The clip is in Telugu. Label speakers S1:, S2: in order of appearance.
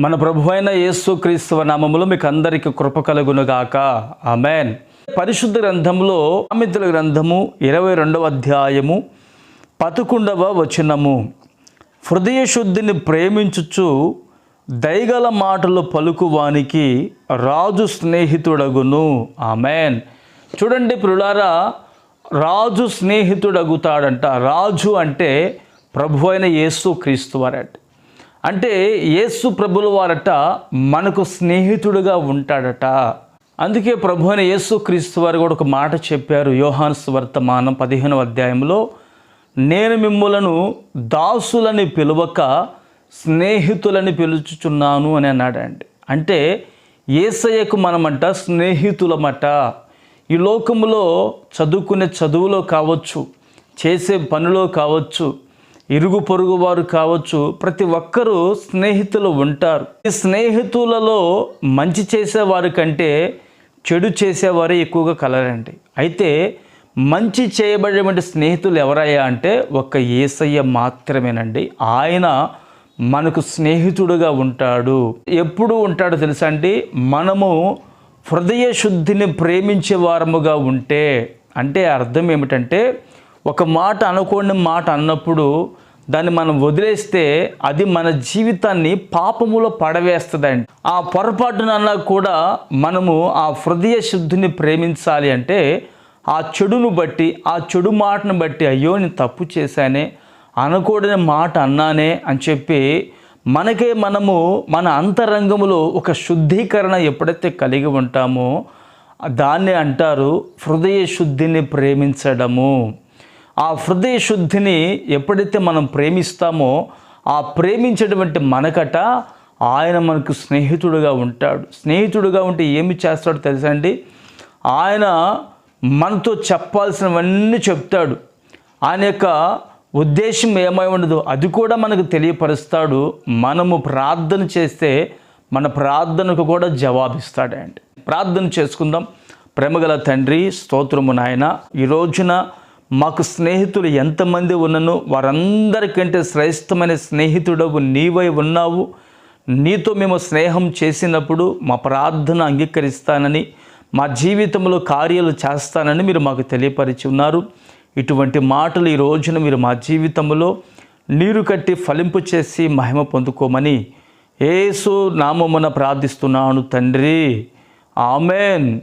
S1: మన ప్రభు అయిన యేసు క్రీస్తువ నామములో మీకు అందరికి కృప కలుగునుగాక. ఆమెన్. పరిశుద్ధ గ్రంథంలో సామెతల గ్రంథము ఇరవై రెండవ అధ్యాయము పదకొండవ వచనము. హృదయ శుద్ధిని ప్రేమించుచు దయగల మాటలు పలుకువానికి రాజు స్నేహితుడగును. ఆమెన్. చూడండి ప్రులారా రాజు స్నేహితుడగుతాడంట. రాజు అంటే ప్రభు అయిన యేసు క్రీస్తు వారంట. అంటే యేసు ప్రభుల వారట మనకు స్నేహితుడుగా ఉంటాడట. అందుకే ప్రభు అయిన యేసు క్రీస్తు వారు కూడా ఒక మాట చెప్పారు యోహాను వర్తమానం పదిహేనవ అధ్యాయంలో నేను మిమ్మలను దాసులని పిలువక స్నేహితులని పిలుచుచున్నాను అని అన్నాడండి. అంటే ఏసయ్యకు మనమంట స్నేహితులమట. ఈ లోకములో చదువుకునే చదువులో కావచ్చు చేసే పనిలో కావచ్చు ఇరుగు పొరుగు వారు కావచ్చు ప్రతి ఒక్కరూ స్నేహితులు ఉంటారు. ఈ స్నేహితులలో మంచి చేసేవారి కంటే చెడు చేసేవారే ఎక్కువగా కలరండి. అయితే మంచి చేయబడేటువంటి స్నేహితులు ఎవరయ్యా అంటే ఒక్క ఏసయ్య మాత్రమేనండి. ఆయన మనకు స్నేహితుడుగా ఉంటాడు. ఎప్పుడు ఉంటాడో తెలుసా అండి? మనము హృదయ శుద్ధిని ప్రేమించే వారముగా ఉంటే అంటే అర్థం ఏమిటంటే ఒక మాట అనుకోని మాట అన్నప్పుడు దాన్ని మనం వదిలేస్తే అది మన జీవితాన్ని పాపములో పడవేస్తుందండి. ఆ పొరపాటునన్నా కూడా మనము ఆ హృదయ శుద్ధిని ప్రేమించాలి అంటే ఆ చెడును బట్టి ఆ చెడు మాటను బట్టి అయ్యో నేను తప్పు చేశానే అనకూడని మాట అన్నానే అని చెప్పి మనకే మనము మన అంతరంగంలో ఒక శుద్ధీకరణ ఎప్పుడైతే కలిగి ఉంటామో దాన్ని అంటారు హృదయ శుద్ధిని ప్రేమించడము. ఆ హృదయ శుద్ధిని ఎప్పుడైతే మనం ప్రేమిస్తామో ఆ ప్రేమించేటువంటి మనకట ఆయన మనకు స్నేహితుడుగా ఉంటాడు. స్నేహితుడుగా ఉంటే ఏమి చేస్తాడో తెలుసా అండి? ఆయన మనతో చెప్పాల్సినవన్నీ చెప్తాడు. ఆయన యొక్క ఉద్దేశం ఏమై ఉండదు అది కూడా మనకు తెలియపరుస్తాడు. మనము ప్రార్థన చేస్తే మన ప్రార్థనకు కూడా జవాబిస్తాడండి. ప్రార్థన చేసుకుందాం. ప్రేమగల తండ్రి స్తోత్రము నాయన. ఈ రోజున మాకు స్నేహితులు ఎంతమంది ఉన్నను వారందరికంటే శ్రేష్టమైన స్నేహితుడవు నీవై ఉన్నావు. నీతో మేము స్నేహం చేసినప్పుడు మా ప్రార్థన అంగీకరిస్తానని మా జీవితంలో కార్యాలు చేస్తానని మీరు మాకు తెలియపరిచి ఉన్నారు. ఇటువంటి మాటలు ఈ రోజున మీరు మా జీవితంలో నీరు కట్టి ఫలింపు చేసి మహిమ పొందుకోమని ఏసు నామమున ప్రార్థిస్తున్నాను తండ్రి. ఆమెన్.